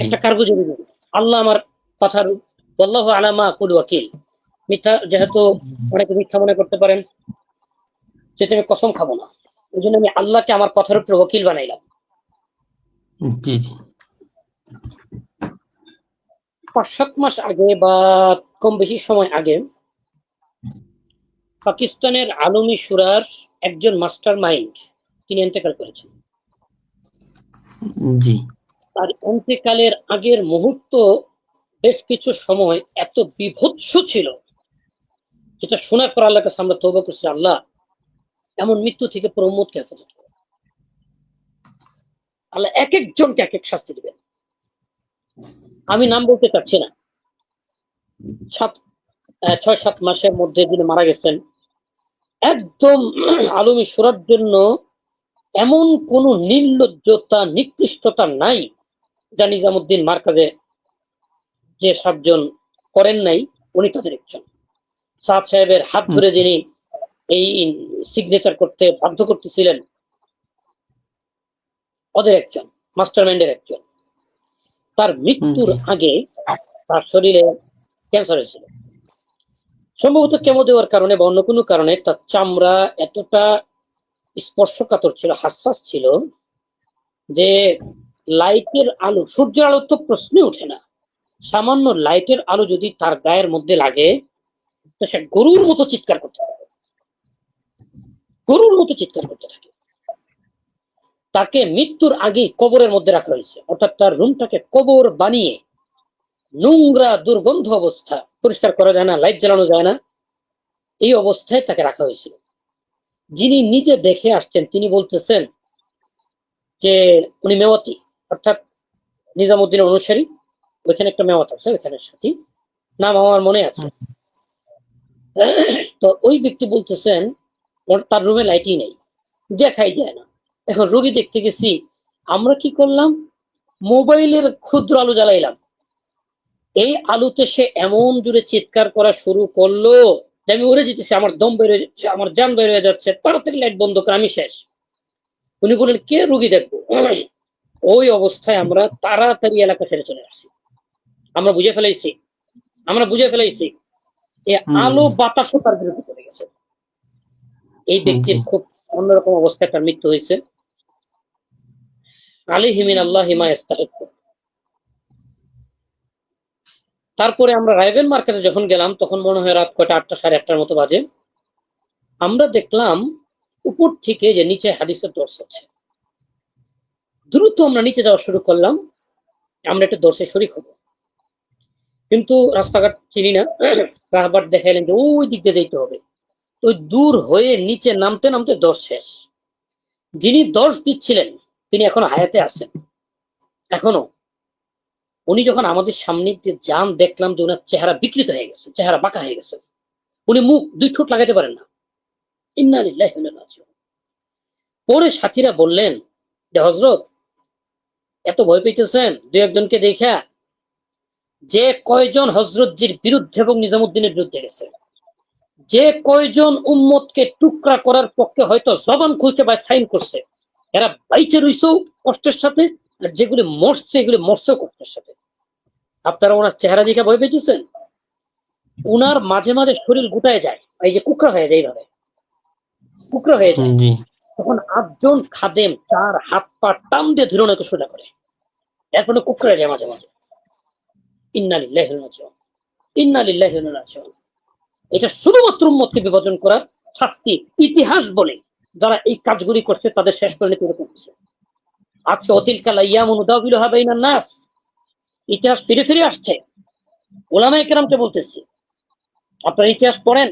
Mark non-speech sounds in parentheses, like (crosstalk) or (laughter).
একটা কারগুজারি আল্লাহ আমার কথার বল্লাহ আলামা কুল ওয়াকিল। মিথ্যা যেহেতু অনেকে মিথ্যা মনে করতে পারেন যেটা আমি কসম খাব না। ওই জন্য আমি আল্লাহকে আমার কথার উপর ওকিল বানাইলাম। জি জি। পাঁচ সাত মাস আগে বা কম বেশি সময় আগে পাকিস্তানের আলমী সুরার একজন মাস্টার মাইন্ড তিনি এন্তেকাল করেছেন। জি। তার অন্ত্যকালের আগের মুহূর্ত বেশ কিছু সময় এত বিভৎস ছিল যেটা শোনার পর আল্লাহকে আমরা তৌবা করছি, আল্লাহ, এমন মৃত্যু থেকে প্রমোদকে হেফাজত করো? আল্লাহ এক একজনকে এক এক শাস্তি দিবেন। আমি নাম বলতে চাচ্ছি না। সাত ছয়, সাত মাসের মধ্যে যিনি মারা গেছেন, একদম (clears throat) আলমী সুরার জন্য এমন কোন নির্লজ্জতা, নিকৃষ্টতা নাই। যা নিজামুদ্দিন মার্কাজে যে সাতজন করেন নাই উনি তাদের একজন। সাদ সাহেবের হাত ধরে যিনি এই সিগনেচার করতে বাধ্য করতেছিলেন ওদের একজন মাস্টার মাইন্ডের একজন। তার মৃত্যুর আগে তার শরীরে ক্যান্সার হয়েছিল। সম্ভবত কেমো দেওয়ার কারণে বা অন্য কোনো কারণে তার চামড়া এতটা স্পর্শকাতর ছিল হাসাস ছিল যে লাইটের আলো, সূর্যের আলো তো প্রশ্নে ওঠে না। সামান্য লাইটের আলো যদি তার গায়ের মধ্যে লাগে, তো সে গরুর মতো চিৎকার করতে থাকে। গরুর মতো চিৎকার করতে থাকে। তাকে মৃত্যুর আগে কবরের মধ্যে রাখা হয়েছে। অর্থাৎ তার রুমটাকে কবর বানিয়ে নোংরা দুর্গন্ধ অবস্থা পরিষ্কার করা যায় না, লাইট জ্বালানো যায় না। এই অবস্থায় তাকে রাখা হয়েছিল। যিনি নিজে দেখে আসছেন, তিনি বলতেছেন যে উনি মেওয়াতি। অর্থাৎ নিজামুদ্দিনের অনুসারী, ওইখানে একটা মেওয়াত আছে, ওইখানে সাথী। নাম আমার মনে আছে। তো ওই ব্যক্তি বলতেছেন তার রুমে লাইটই নেই, দেখাই যায় না। এখন রোগী দেখতে গেছি, আমরা কি করলাম? মোবাইলের ক্ষুদ্র আলো জ্বালাইলাম। এই আলোতে সে এমন জুড়ে চিৎকার করা শুরু করল যে আমি উড়ে যেতেছি, আমার দম বের হয়ে যাচ্ছে, আমার যান বের হয়ে যাচ্ছে, তাড়াতাড়ি লাইট বন্ধ করে, আমি শেষ। উনি বললেন, কে রুগী দেখব? ওই অবস্থায় আমরা তাড়াতাড়ি এলাকা ছেড়ে চলে আসছি। আমরা বুঝে ফেলাইছি আমরা বুঝে ফেলাইছি এই আলো বাতাসও তার বিরুদ্ধে চলে গেছে। এই ব্যক্তির খুব অন্যরকম অবস্থায় তার মৃত্যু হয়েছে। আলী হিমিন আল্লাহ হিমা ইস্তাহিক তারপরে আমরা রাইভেন মার্কেটে যখন গেলাম তখন মনে হয় রাত কয়টা? আটটা সাড়ে আটটার মতো বাজে। আমরা দেখলাম উপর থেকে যে নিচে হাদিসের দর্শ হচ্ছে। দ্রুত আমরা নিচে যাওয়া শুরু করলাম, আমরা একটু দর্শে শরিক হব। কিন্তু রাস্তাঘাট চিনি না, (clears throat) রাহবার দেখাইলেন যে ওই দিক দিয়ে যেতে হবে। ওই দূর হয়ে নিচে নামতে নামতে দশ শেষ। যিনি দর্শ দিচ্ছিলেন, তিনি এখনও হায়াতে আছেন। এখনও। উনি যখন আমাদের সামনে দিয়ে যান, দেখলাম যে ওনার চেহারা বিকৃত হয়ে গেছে, চেহারা বাঁকা হয়ে গেছে। উনি মুখ দুই ঠোঁট লাগাতে পারেন না। ইন্না লিল্লাহি ওয়া ইন্না ইলাইহি রাজিউন। পরে সাথীরা বললেন, যে হজরত এত ভয় পেতেছেন? দু একজনকে দেখা। যে কয়জন হজরতজির বিরুদ্ধে এবং নিজামুদ্দিনের বিরুদ্ধে গেছে? যে কয়জন উম্মতকে টুকরা করার পক্ষে হয়তো জবান খুলছে বা সাইন করছে? এরা বাইচে রইছেও কষ্টের সাথে আর যেগুলি মরছে এগুলি মরছেও কষ্টের সাথে। আপনারা ওনার চেহারা দেখে ভয় পেয়েছেন উনার মাঝে মাঝে শরীর গুটায় যায়। এই যে কুকরা হয়ে যায় এইভাবে। কুকরা হয়ে যায়। তখন আটজন খাদেম চার হাত পা টান দিয়ে ধরে ওনাকে সোজা করে। এরপরে কুকরে যায় মাঝে মাঝে ইন্নালিল্লাহি ওয়া ইন্না ইলাইহি রাজিউন। ইন্নালিল্লাহি। এটা শুধুমাত্র উম্মতকে বিভাজন করার শাস্তি, ইতিহাস বলে যারা এই কাজগুলি করছে তাদের শেষ পরিণতি এরকম হচ্ছে আজকে অতিল কালা ইয়ামুন উদাবিল হাবাইনা নাস ইতিহাস ফিরে ফিরে আসছে ওলামায়ে কেরামকে বলতেছি, আপনারা ইতিহাস পড়েন